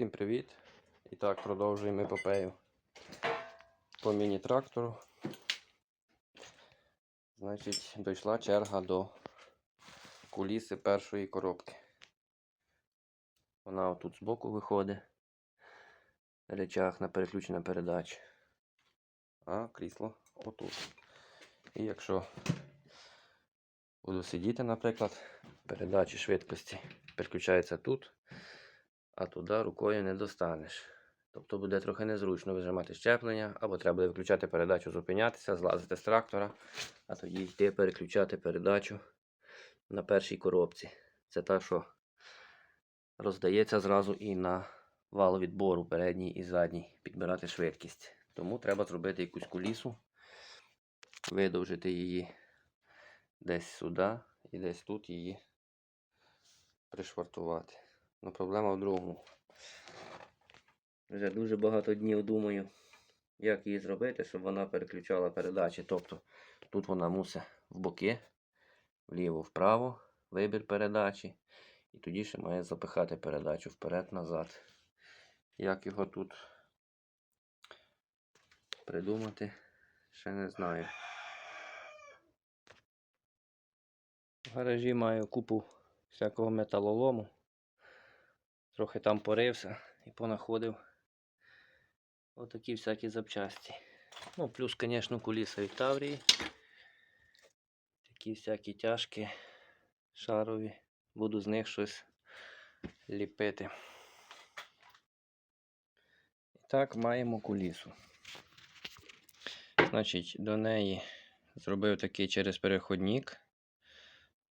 Всім привіт! І так, продовжуємо епопею по міні-трактору. Значить, дійшла черга до куліси першої коробки. Вона отут збоку виходить. Речах на переключення передач. А крісло отут. І якщо буду сидіти, наприклад, передачі швидкості переключається тут а туди рукою не достанеш. Тобто буде трохи незручно вижимати щеплення, або треба буде виключати передачу, зупинятися, злазити з трактора, а тоді йти переключати передачу на першій коробці. Це та, що роздається зразу і на вал відбору передній і задній, підбирати швидкість. Тому треба зробити якусь кулісу, видовжити її десь сюди і десь тут її пришвартувати. Ну, проблема в другому. Вже дуже багато днів думаю, як її зробити, щоб вона переключала передачі. Тобто тут вона мусить в боки, вліво-вправо, вибір передачі. І тоді ще має запихати передачу вперед-назад. Як його тут придумати, ще не знаю. В гаражі маю купу всякого металолому. Трохи там порився і понаходив отакі всякі запчасті. Ну, плюс, звісно, куліса від Таврії. Такі всякі тяжкі, шарові. Буду з них щось ліпити. І так, маємо кулісу. Значить, до неї зробив такий через переходник,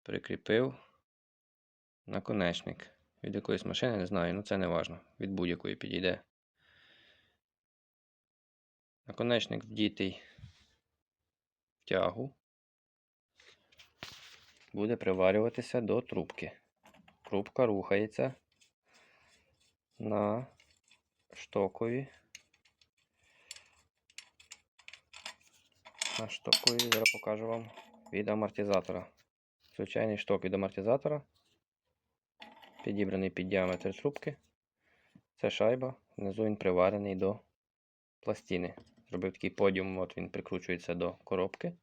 прикріпив наконечник від якоїсь машини, не знаю, ну це не важно. Від будь-якої підійде. Наконечник вдітий в тягу буде приварюватися до трубки. Трубка рухається на штокові. На штокові, зараз покажу вам від амортизатора. Звичайний шток від амортизатора підібраний під діаметр трубки. Це шайба, внизу він приварений до пластини. Зробив такий подіум, от він прикручується до коробки.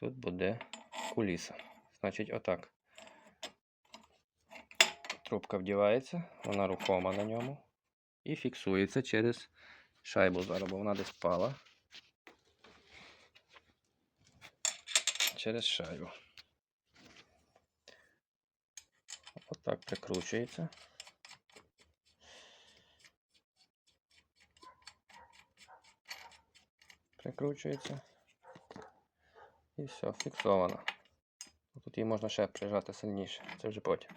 Тут буде куліса. Значить, отак. Трубка вдівається, вона рухома на ньому і фіксується через шайбу зараз, бо вона десь впала. Через шайбу. Отак прикручується. Прикручується. І все, фіксовано. Тут її можна ще прижати сильніше. Це вже потім.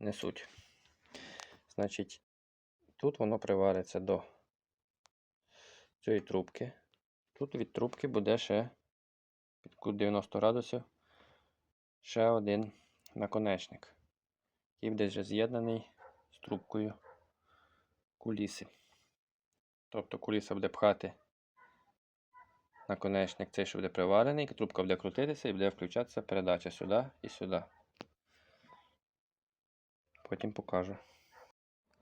Не суть. Значить, тут воно привариться до цієї трубки. Тут від трубки буде ще під кут 90 градусів ще один наконечник який буде вже з'єднаний з трубкою куліси. Тобто куліса буде пхати наконечник цей, що буде приварений, трубка буде крутитися і буде включатися передача сюди і сюди. Потім покажу.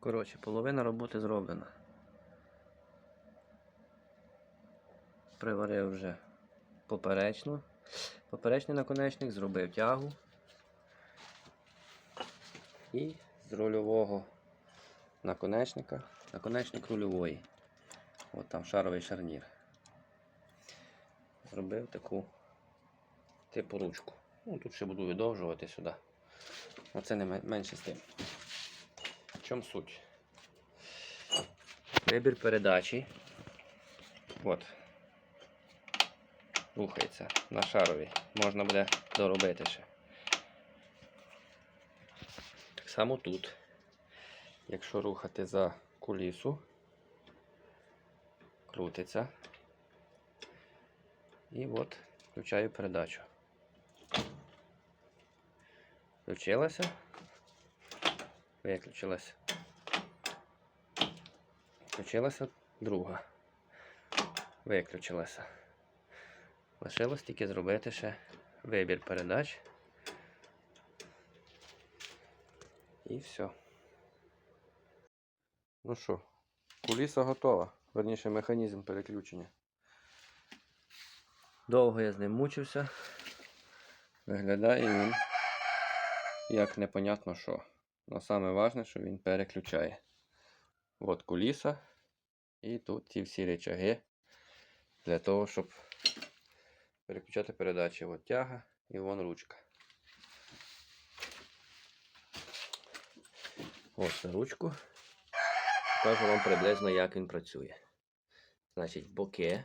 Коротше, половина роботи зроблена. Приварив вже поперечно. Поперечний наконечник, зробив тягу. І з рульового наконечника, наконечник рульової. От там шаровий шарнір. Зробив таку типу ручку. Ну, Тут ще буду видовжувати сюди. Оце не менше з тим. В чому суть? Вибір передачі. От. Рухається на шарові. Можна буде доробити ще. Само тут. Якщо рухати за кулісу, крутиться. І от включаю передачу. Включилася, виключилася. Включилася друга. Виключилася. Лишилось тільки зробити ще вибір передач. І все. Ну що, куліса готова. Верніше механізм переключення. Довго я з ним мучився. Виглядає він як непонятно що. Но саме важне, що він переключає. От куліса. І тут ці всі речаги для того, щоб переключати передачі. От тяга і вон ручка. Ось на ручку. Покажу вам приблизно, як він працює. Значить, боки.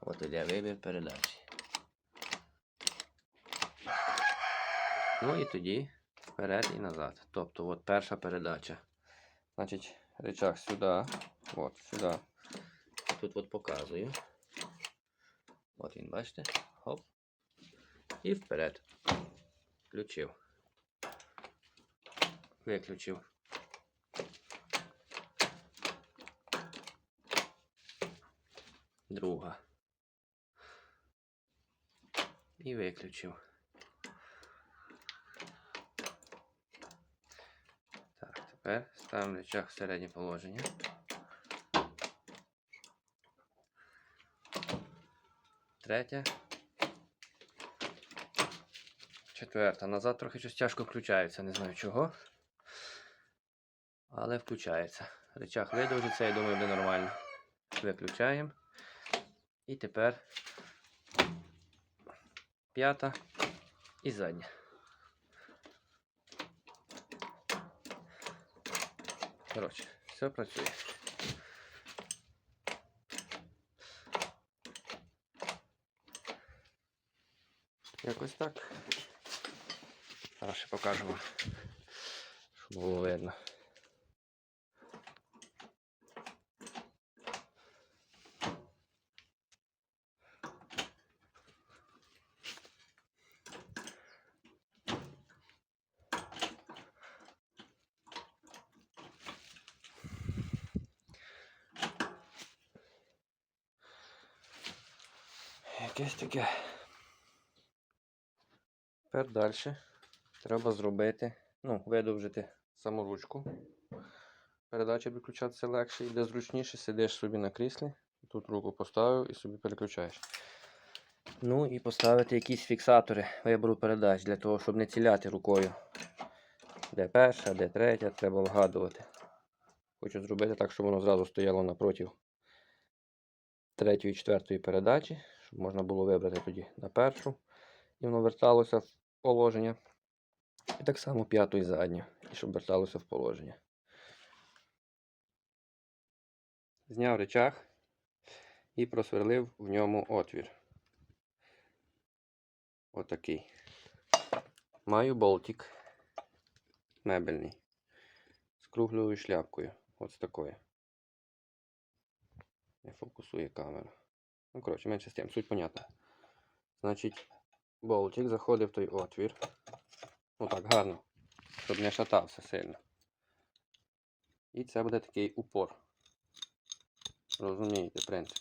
От іде вибір передачі. Ну і тоді вперед і назад. Тобто, от перша передача. Значить, рычаг сюди. От, сюди. Тут от показую. От він, бачите? Хоп. І вперед. Включив. Виключив. Друга. І виключив. Так, тепер ставимо рычаг в середнє положення. Третя. Четверта. Назад трохи щось тяжко включається, не знаю чого. Але включається. Рычаг видовжиться, я думаю, буде нормально. Виключаємо. І тепер п'ята і задня. Коротше, все працює. Якось так. Зараз ще покажу щоб було видно. Якесь таке. Тепер далі треба зробити, ну, видовжити саму ручку. Передача виключатися легше, йде зручніше, сидиш собі на кріслі, тут руку поставив і собі переключаєш. Ну і поставити якісь фіксатори вибору передач для того, щоб не ціляти рукою. Де перша, де третя, треба вгадувати. Хочу зробити так, щоб воно зразу стояло напротив третьої, четвертої передачі, щоб можна було вибрати тоді на першу. І воно верталося в положення. І так само п'яту і задню, і щоб верталося в положення. Зняв речах і просверлив в ньому отвір. Отакий. Маю болтик мебельний з круглою шляпкою. Ось такою. Не фокусує камера. Ну, коротше, менше з тим, суть понятна. Значить, болтик заходить в той отвір. Ну так, гарно, щоб не шатався сильно. І це буде такий упор. Розумієте принцип.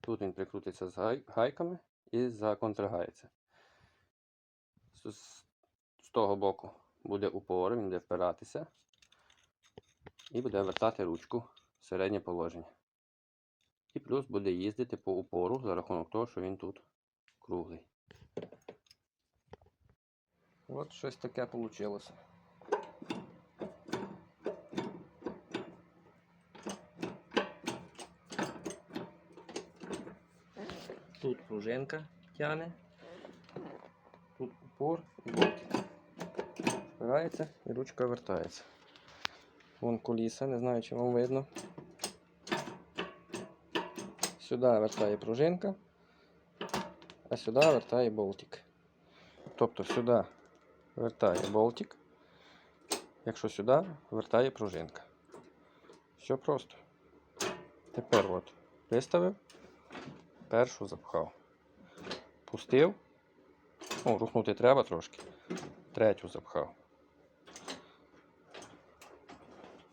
Тут він прикрутиться з гайками і законтрагається. З, з- з того боку буде упор, він буде впиратися і буде вертати ручку в середнє положення. І плюс буде їздити по упору за рахунок того, що він тут круглий. От щось таке вийшло. Тут пружинка тяне, тут упор і болтик. Впирається і ручка вертається. Вон куліса, не знаю, чи вам видно. Сюди вертає пружинка, а сюди вертає болтик. Тобто сюди вертає болтик, якщо сюди вертає пружинка. Все просто. Тепер от виставив, першу запхав. Пустив. Ну, рухнути треба трошки. Третю запхав.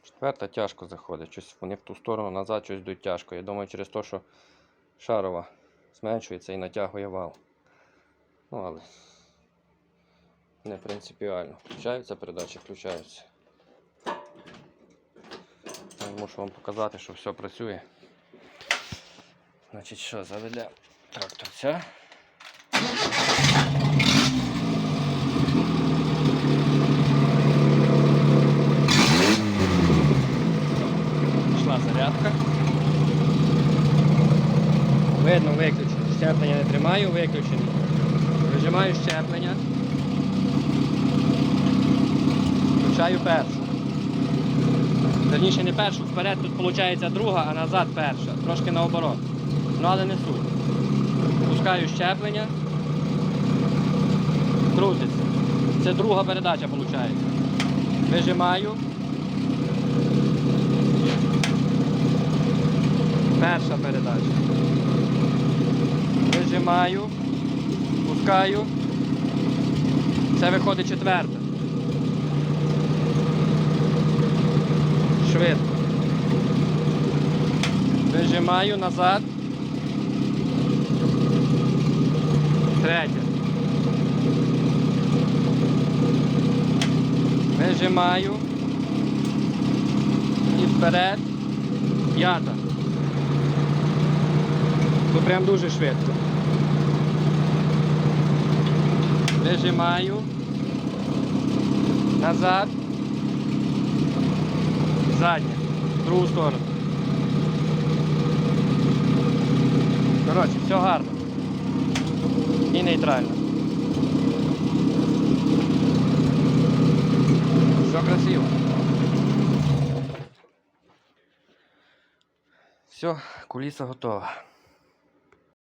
Четверта тяжко заходить. Щось вони в ту сторону назад щось йдуть тяжко. Я думаю, через те, що шарова зменшується і натягує вал. Ну, але не принципіально. Включаються передачі, включаються. Я Мушу вам показати, що все працює. Значить, що, заведемо тракторця. Пішла зарядка. Видно, виключено. Щеплення не тримаю, виключений. Вижимаю щеплення. Включаю першу. Верніше не першу, вперед тут виходить друга, а назад перша. Трошки наоборот. Ну але не суть. Пускаю щеплення. Крутиться. Це друга передача виходить. Вижимаю. Перша передача. Вижимаю. Пускаю. Це виходить четверта. Швидко. Вижимаю назад. Третя. Вижимаю. І вперед. П'ята. Ну прям дуже швидко. Вижимаю. Назад. Задня. В другу сторону. Коротше, все гарно. І нейтрально. Все красиво. Все, куліса готова.